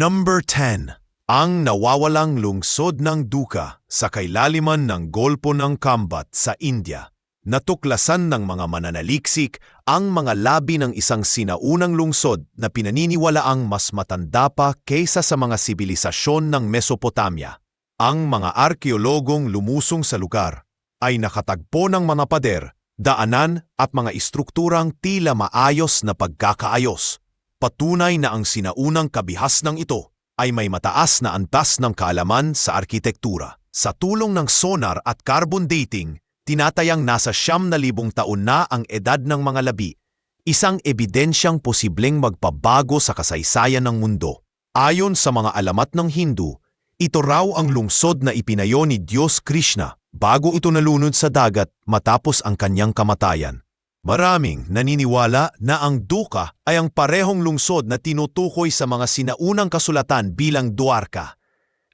Number 10. Ang nawawalang lungsod ng Duka sa kailaliman ng Golpo ng Kambat sa India. Natuklasan ng mga mananaliksik ang mga labi ng isang sinaunang lungsod na pinaniniwalaang mas matanda pa kaysa sa mga sibilisasyon ng Mesopotamia. Ang mga arkeologong lumusong sa lugar ay nakatagpo ng mga pader, daanan at mga istrukturang tila maayos na pagkakaayos. Patunay na ang sinaunang kabihas ng ito ay may mataas na antas ng kaalaman sa arkitektura. Sa tulong ng sonar at carbon dating, tinatayang nasa siyam na libong taon na ang edad ng mga labi, isang ebidensyang posibleng magpabago sa kasaysayan ng mundo. Ayon sa mga alamat ng Hindu, ito raw ang lungsod na ipinayo ni Diyos Krishna bago ito nalunod sa dagat matapos ang kanyang kamatayan. Maraming naniniwala na ang Duka ay ang parehong lungsod na tinutukoy sa mga sinaunang kasulatan bilang Dwarka.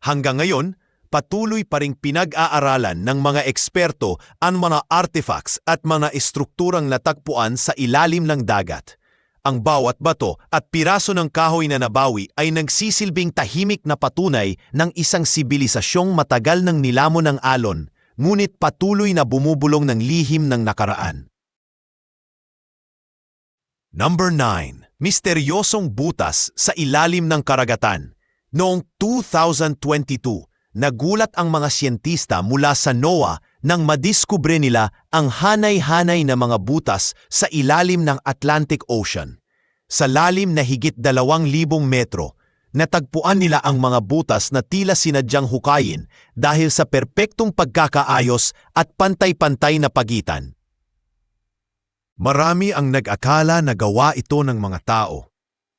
Hanggang ngayon, patuloy pa ring pinag-aaralan ng mga eksperto ang mga artifacts at mga estrukturang natagpuan sa ilalim ng dagat. Ang bawat bato at piraso ng kahoy na nabawi ay nagsisilbing tahimik na patunay ng isang sibilisasyong matagal ng nilamon ng alon, ngunit patuloy na bumubulong ng lihim ng nakaraan. Number 9. Misteryosong butas sa ilalim ng karagatan. Noong 2022, nagulat ang mga siyentista mula sa NOAA nang madiskubre nila ang hanay-hanay na mga butas sa ilalim ng Atlantic Ocean. Sa lalim na higit 2,000 metro, natagpuan nila ang mga butas na tila sinadyang hukayin dahil sa perpektong pagkakaayos at pantay-pantay na pagitan. Marami ang nag-akala na gawa ito ng mga tao.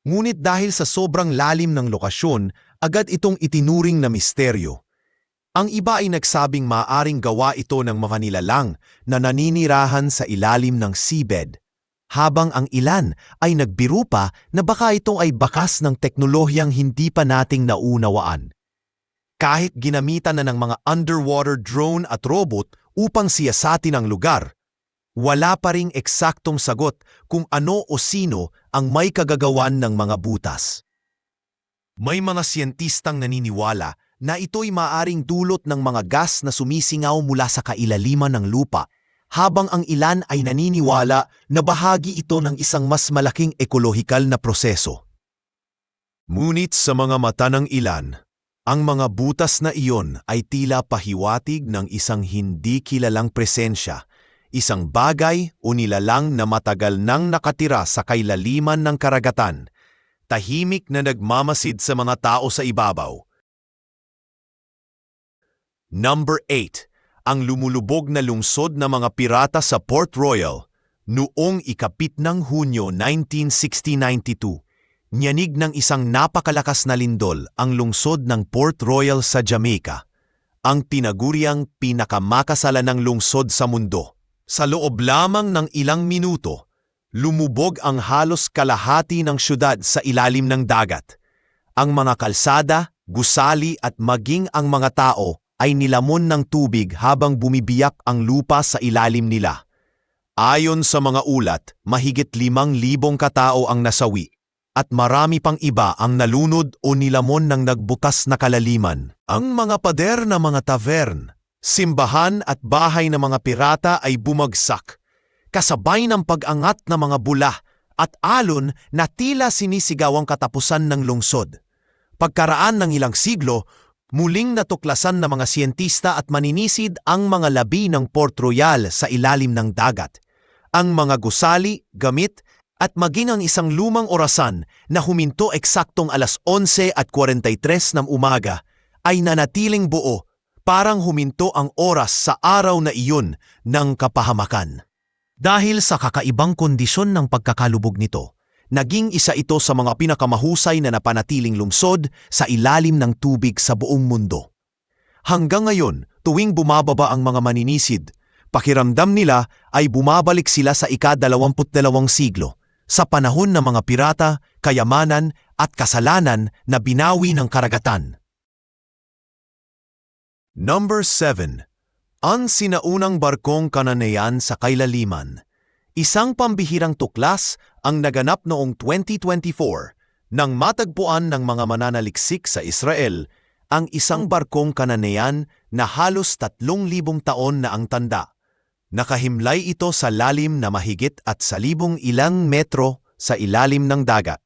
Ngunit dahil sa sobrang lalim ng lokasyon, agad itong itinuring na misteryo. Ang iba ay nagsabing maaring gawa ito ng mga nilalang na naninirahan sa ilalim ng seabed, habang ang ilan ay nagbiru pa na baka ito ay bakas ng teknolohiyang hindi pa nating naunawaan. Kahit ginamitan na ng mga underwater drone at robot upang siyasatin ang lugar, wala pa ring eksaktong sagot kung ano o sino ang may kagagawan ng mga butas. May mga siyentistang naniniwala na ito'y maaring dulot ng mga gas na sumisingaw mula sa kailaliman ng lupa, habang ang ilan ay naniniwala na bahagi ito ng isang mas malaking ekolohikal na proseso. Ngunit sa mga mata ng ilan, ang mga butas na iyon ay tila pahiwatig ng isang hindi kilalang presensya isang bagay o nilalang na matagal nang nakatira sa kailaliman ng karagatan, tahimik na nagmamasid sa mga tao sa ibabaw. Number 8. Ang lumulubog na lungsod ng mga pirata sa Port Royal noong ikapit ng Hunyo 1960-92. Nyanig ng isang napakalakas na lindol ang lungsod ng Port Royal sa Jamaica, ang tinaguriang pinakamakasala ng lungsod sa mundo. Sa loob lamang ng ilang minuto, lumubog ang halos kalahati ng syudad sa ilalim ng dagat. Ang mga kalsada, gusali at maging ang mga tao ay nilamon ng tubig habang bumibiyak ang lupa sa ilalim nila. Ayon sa mga ulat, mahigit limang libong katao ang nasawi at marami pang iba ang nalunod o nilamon ng nagbukas na kalaliman. Ang mga pader na mga tavern simbahan at bahay ng mga pirata ay bumagsak, kasabay ng pag-angat ng mga bula at alon na tila sinisigaw ang katapusan ng lungsod. Pagkaraan ng ilang siglo, muling natuklasan ng mga siyentista at maninisid ang mga labi ng Port Royal sa ilalim ng dagat. Ang mga gusali, gamit, at maging ang isang lumang orasan na huminto eksaktong alas 11 at 43 ng umaga ay nanatiling buo parang huminto ang oras sa araw na iyon ng kapahamakan. Dahil sa kakaibang kondisyon ng pagkakalubog nito, naging isa ito sa mga pinakamahusay na napanatiling lungsod sa ilalim ng tubig sa buong mundo. Hanggang ngayon, tuwing bumababa ang mga maninisid, pakiramdam nila ay bumabalik sila sa ika-22 siglo, sa panahon ng mga pirata, kayamanan at kasalanan na binawi ng karagatan. Number 7. Ang sinaunang barkong kananayan sa kailaliman. Isang pambihirang tuklas ang naganap noong 2024 nang matagpuan ng mga mananaliksik sa Israel ang isang barkong kananean na halos tatlong libong taon na ang tanda. Nakahimlay ito sa lalim na mahigit at sa libong ilang metro sa ilalim ng dagat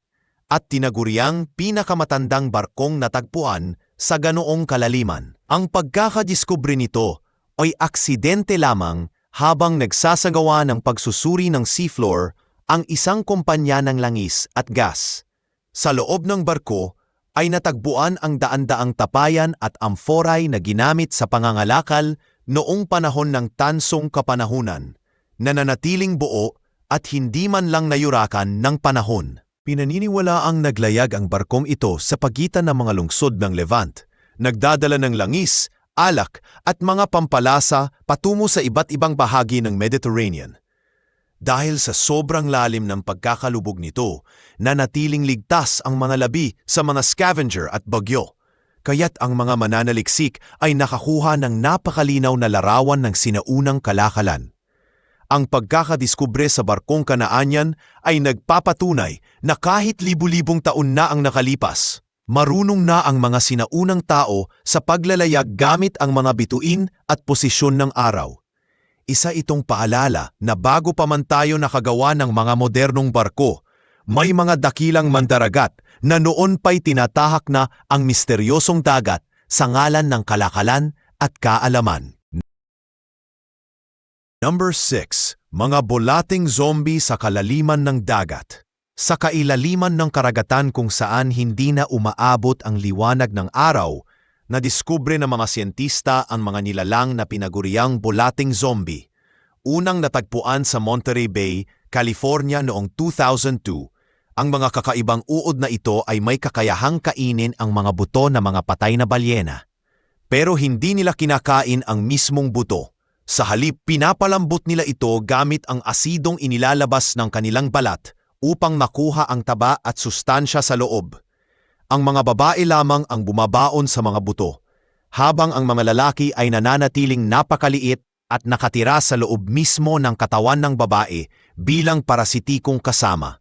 at tinaguriang pinakamatandang barkong natagpuan sa ganoong kalaliman. Ang pagkakadiskubre nito ay aksidente lamang habang nagsasagawa ng pagsusuri ng seafloor ang isang kumpanya ng langis at gas. Sa loob ng barko ay natagpuan ang daan-daang tapayan at amforay na ginamit sa pangangalakal noong panahon ng tansong kapanahunan, na nanatiling buo at hindi man lang nayurakan ng panahon. Pinaniniwala ang naglayag ang barkong ito sa pagitan ng mga lungsod ng Levant, nagdadala ng langis, alak at mga pampalasa patungo sa iba't ibang bahagi ng Mediterranean. Dahil sa sobrang lalim ng pagkakalubog nito, nanatiling ligtas ang mga labi sa mga scavenger at bagyo. Kaya't ang mga mananaliksik ay nakakuha ng napakalinaw na larawan ng sinaunang kalakalan. Ang pagkakadiskubre sa barkong kanaanyan ay nagpapatunay na kahit libu-libong taon na ang nakalipas, marunong na ang mga sinaunang tao sa paglalayag gamit ang mga bituin at posisyon ng araw. Isa itong paalala na bago pa man tayo nakagawa ng mga modernong barko, may mga dakilang mandaragat na noon pa'y tinatahak na ang misteryosong dagat sa ngalan ng kalakalan at kaalaman. Number 6. Mga bolating zombie sa kalaliman ng dagat. Sa kailaliman ng karagatan kung saan hindi na umaabot ang liwanag ng araw, nadiskubre ng mga siyentista ang mga nilalang na pinaguriang bolating zombie. Unang natagpuan sa Monterey Bay, California noong 2002, ang mga kakaibang uod na ito ay may kakayahang kainin ang mga buto ng mga patay na balyena. Pero hindi nila kinakain ang mismong buto. Sa halip, pinapalambot nila ito gamit ang asidong inilalabas ng kanilang balat upang makuha ang taba at sustansya sa loob. Ang mga babae lamang ang bumabaon sa mga buto, habang ang mga lalaki ay nananatiling napakaliit at nakatira sa loob mismo ng katawan ng babae bilang parasitikong kasama.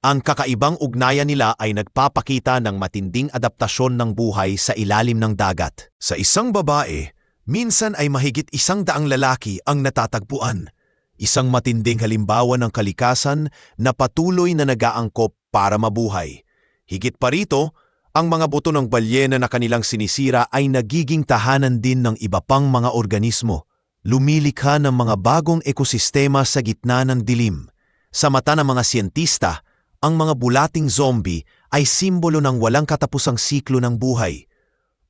Ang kakaibang ugnayan nila ay nagpapakita ng matinding adaptasyon ng buhay sa ilalim ng dagat. Sa isang babae, minsan ay mahigit isang daang lalaki ang natatagpuan. Isang matinding halimbawa ng kalikasan na patuloy na nagaangkop para mabuhay. Higit pa rito, ang mga buto ng balyena na kanilang sinisira ay nagiging tahanan din ng iba pang mga organismo. Lumilikha ng mga bagong ekosistema sa gitna ng dilim. Sa mata ng mga siyentista, ang mga bulating zombie ay simbolo ng walang katapusang siklo ng buhay,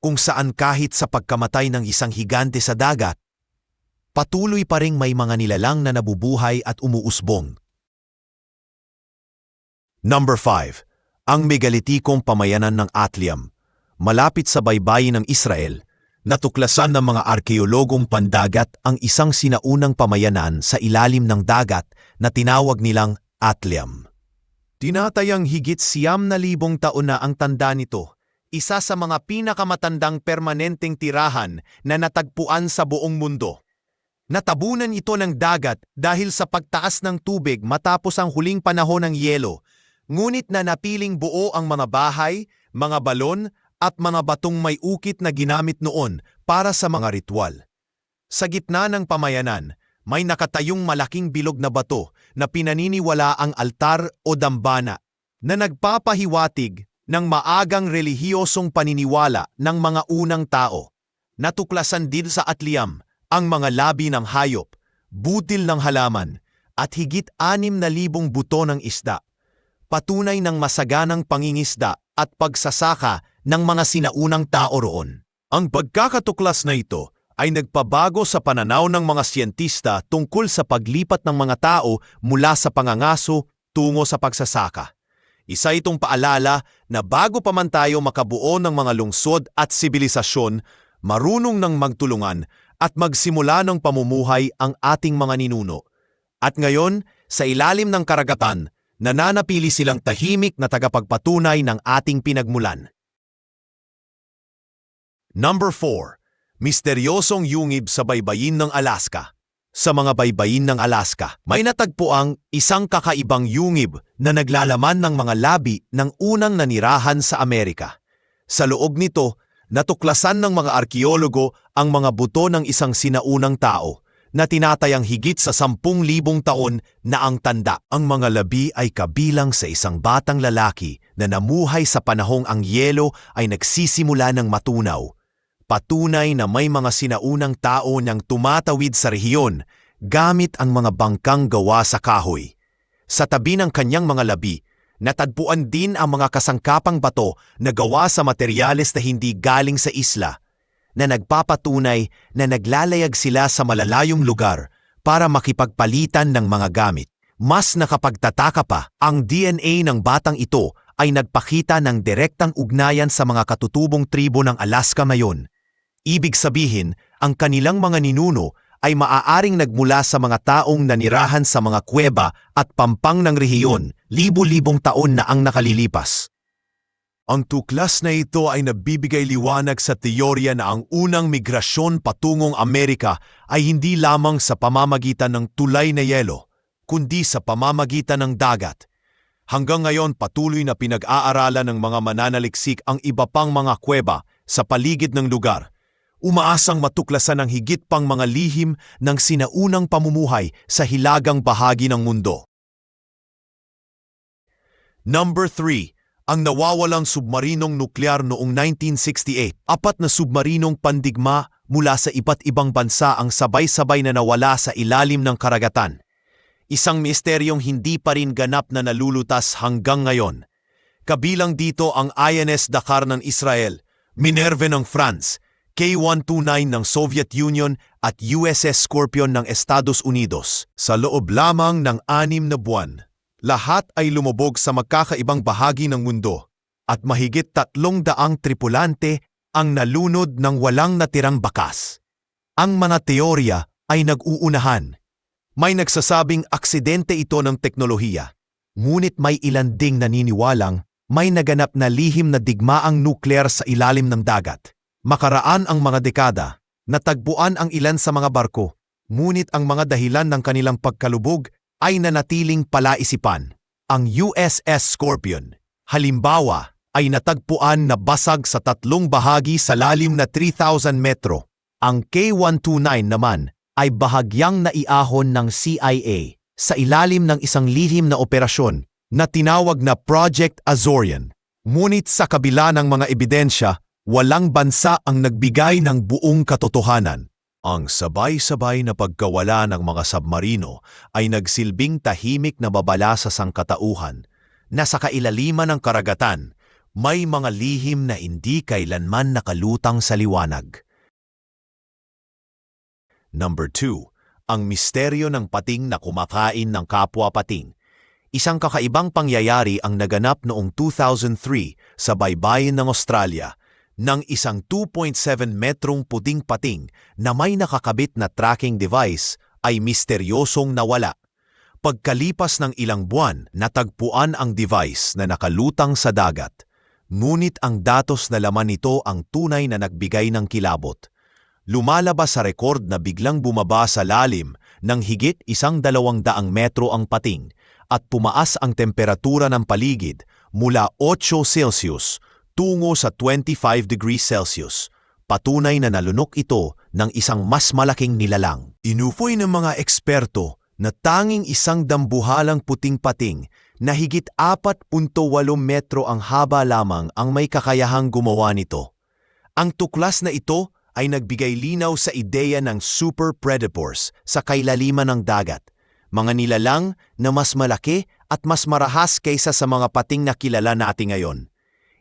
kung saan kahit sa pagkamatay ng isang higante sa dagat, patuloy pa ring may mga nilalang na nabubuhay at umuusbong. Number 5. Ang megalitikong pamayanan ng Atliam, malapit sa baybayin ng Israel, natuklasan ng mga arkeologong pandagat ang isang sinaunang pamayanan sa ilalim ng dagat na tinawag nilang Atliam. Tinatayang higit siyam na libong taon na ang tanda nito, isa sa mga pinakamatandang permanenteng tirahan na natagpuan sa buong mundo. Natabunan ito ng dagat dahil sa pagtaas ng tubig matapos ang huling panahon ng yelo, ngunit na napiling buo ang mga bahay, mga balon at mga batong may ukit na ginamit noon para sa mga ritual. Sa gitna ng pamayanan, may nakatayong malaking bilog na bato na pinaniniwala ang altar o dambana na nagpapahiwatig ng maagang relihiyosong paniniwala ng mga unang tao. Natuklasan din sa Atliam ang mga labi ng hayop, butil ng halaman, at higit anim na libong buto ng isda. Patunay ng masaganang pangingisda at pagsasaka ng mga sinaunang tao roon. Ang pagkakatuklas na ito ay nagpabago sa pananaw ng mga siyentista tungkol sa paglipat ng mga tao mula sa pangangaso tungo sa pagsasaka. Isa itong paalala na bago pa man tayo makabuo ng mga lungsod at sibilisasyon, marunong ng magtulungan at magsimula ng pamumuhay ang ating mga ninuno. At ngayon, sa ilalim ng karagatan, nananapili silang tahimik na tagapagpatunay ng ating pinagmulan. Number 4. Misteryosong yungib sa baybayin ng Alaska. Sa mga baybayin ng Alaska, may natagpo ang isang kakaibang yungib na naglalaman ng mga labi ng unang nanirahan sa Amerika. Sa loob nito, natuklasan ng mga arkeologo ang mga buto ng isang sinaunang tao na tinatayang higit sa sampung libong taon na ang tanda. Ang mga labi ay kabilang sa isang batang lalaki na namuhay sa panahong ang yelo ay nagsisimula ng matunaw. Patunay na may mga sinaunang tao niyang tumatawid sa rehiyon gamit ang mga bangkang gawa sa kahoy. Sa tabi ng kanyang mga labi, natagpuan din ang mga kasangkapang bato na gawa sa materyales na hindi galing sa isla na nagpapatunay na naglalayag sila sa malalayong lugar para makipagpalitan ng mga gamit. Mas nakapagtataka pa, ang DNA ng batang ito ay nagpakita ng direktang ugnayan sa mga katutubong tribo ng Alaska ngayon. Ibig sabihin, ang kanilang mga ninuno ay maaaring nagmula sa mga taong nanirahan sa mga kuweba at pampang ng rehiyon, libo-libong taon na ang nakalilipas. Ang tuklas na ito ay nabibigay liwanag sa teorya na ang unang migrasyon patungong Amerika ay hindi lamang sa pamamagitan ng tulay na yelo, kundi sa pamamagitan ng dagat. Hanggang ngayon patuloy na pinag-aaralan ng mga mananaliksik ang iba pang mga kuweba sa paligid ng lugar. Umaasang matuklasan ang higit pang mga lihim ng sinaunang pamumuhay sa hilagang bahagi ng mundo. Number 3 ang nawawalang submarinong nuklear noong 1968. Apat na submarinong pandigma mula sa iba't ibang bansa ang sabay-sabay na nawala sa ilalim ng karagatan. Isang misteryong hindi pa rin ganap na nalulutas hanggang ngayon. Kabilang dito ang INS Dakar ng Israel, Minerve ng France, K-129 ng Soviet Union at USS Scorpion ng Estados Unidos. Sa loob lamang ng anim na buwan, lahat ay lumubog sa magkakaibang bahagi ng mundo at mahigit tatlong daang tripulante ang nalunod ng walang natirang bakas. Ang mga teorya ay nag-uunahan. May nagsasabing aksidente ito ng teknolohiya, ngunit may ilan ding naniniwalang may naganap na lihim na digmaang nuklear sa ilalim ng dagat. Makaraan ang mga dekada, natagpuan ang ilan sa mga barko, ngunit ang mga dahilan ng kanilang pagkalubog ay nanatiling palaisipan. Ang USS Scorpion, halimbawa, ay natagpuan na basag sa tatlong bahagi sa lalim na 3,000 metro. Ang K-129 naman ay bahagyang naiahon ng CIA sa ilalim ng isang lihim na operasyon na tinawag na Project Azorian. Ngunit sa kabila ng mga ebidensya, walang bansa ang nagbigay ng buong katotohanan. Ang sabay-sabay na pagkawala ng mga submarino ay nagsilbing tahimik na babala sa sangkatauhan na sa kailaliman ng karagatan may mga lihim na hindi kailanman nakalutang sa liwanag. Number 2. Ang misteryo ng pating na kumakain ng kapwa pating. Isang kakaibang pangyayari ang naganap noong 2003 sa baybayin ng Australia ng isang 2.7 metrong puting pating na may nakakabit na tracking device ay misteryosong nawala. Pagkalipas ng ilang buwan, natagpuan ang device na nakalutang sa dagat. Ngunit ang datos na laman nito ang tunay na nagbigay ng kilabot. Lumalabas sa rekord na biglang bumaba sa lalim ng higit isang dalawang daang metro ang pating at pumaas ang temperatura ng paligid mula 8 Celsius tungo sa 25 degrees Celsius. Patunay na nalunok ito ng isang mas malaking nilalang. Inufoy ng mga eksperto na tanging isang dambuhalang puting pating na higit 4.8 metro ang haba lamang ang may kakayahang gumawa nito. Ang tuklas na ito ay nagbigay linaw sa ideya ng super predators sa kailaliman ng dagat, mga nilalang na mas malaki at mas marahas kaysa sa mga pating na kilala natin ngayon.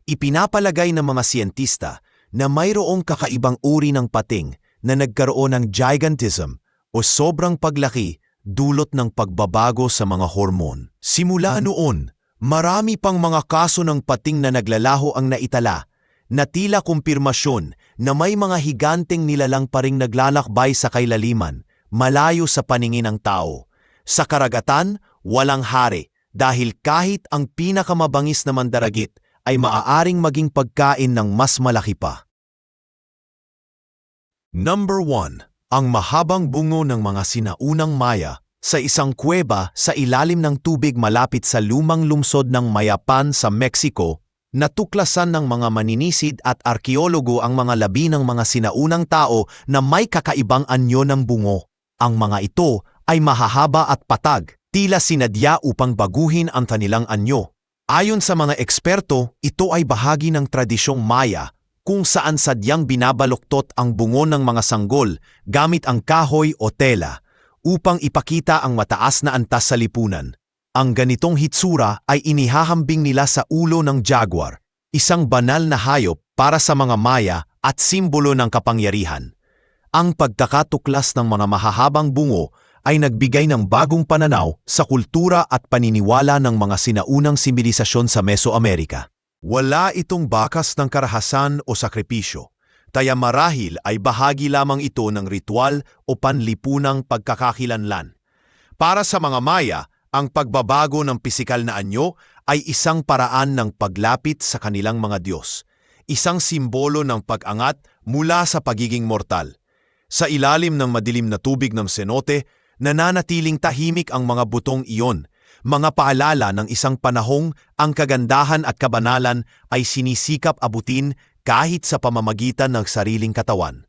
Ipinapalagay ng mga siyentista na mayroong kakaibang uri ng pating na nagkaroon ng gigantism o sobrang paglaki dulot ng pagbabago sa mga hormon. Simula noon, marami pang mga kaso ng pating na naglalaho ang naitala na tila kumpirmasyon na may mga higanteng nilalang pa ring naglalakbay sa kailaliman, malayo sa paningin ng tao. Sa karagatan, walang hari dahil kahit ang pinakamabangis na mandaragit ay maaaring maging pagkain ng mas malaki pa. Number 1. Ang mahabang bungo ng mga sinaunang Maya sa isang kuweba sa ilalim ng tubig malapit sa lumang lungsod ng Mayapan sa Mexico, natuklasan ng mga maninisid at arkeologo ang mga labi ng mga sinaunang tao na may kakaibang anyo ng bungo. Ang mga ito ay mahahaba at patag, tila sinadya upang baguhin ang kanilang anyo. Ayon sa mga eksperto, ito ay bahagi ng tradisyong Maya kung saan sadyang binabaluktot ang bungo ng mga sanggol gamit ang kahoy o tela upang ipakita ang mataas na antas sa lipunan. Ang ganitong hitsura ay inihahambing nila sa ulo ng jaguar, isang banal na hayop para sa mga Maya at simbolo ng kapangyarihan. Ang pagkakatuklas ng mga mahahabang bungo ay nagbigay ng bagong pananaw sa kultura at paniniwala ng mga sinaunang sibilisasyon sa Mesoamerika. Wala itong bakas ng karahasan o sakripisyo, kaya marahil ay bahagi lamang ito ng ritual o panlipunang pagkakakilanlan. Para sa mga Maya, ang pagbabago ng pisikal na anyo ay isang paraan ng paglapit sa kanilang mga Diyos, isang simbolo ng pag-angat mula sa pagiging mortal. Sa ilalim ng madilim na tubig ng senote, nananatiling tahimik ang mga butong iyon, mga paalala ng isang panahong ang kagandahan at kabanalan ay sinisikap abutin kahit sa pamamagitan ng sariling katawan.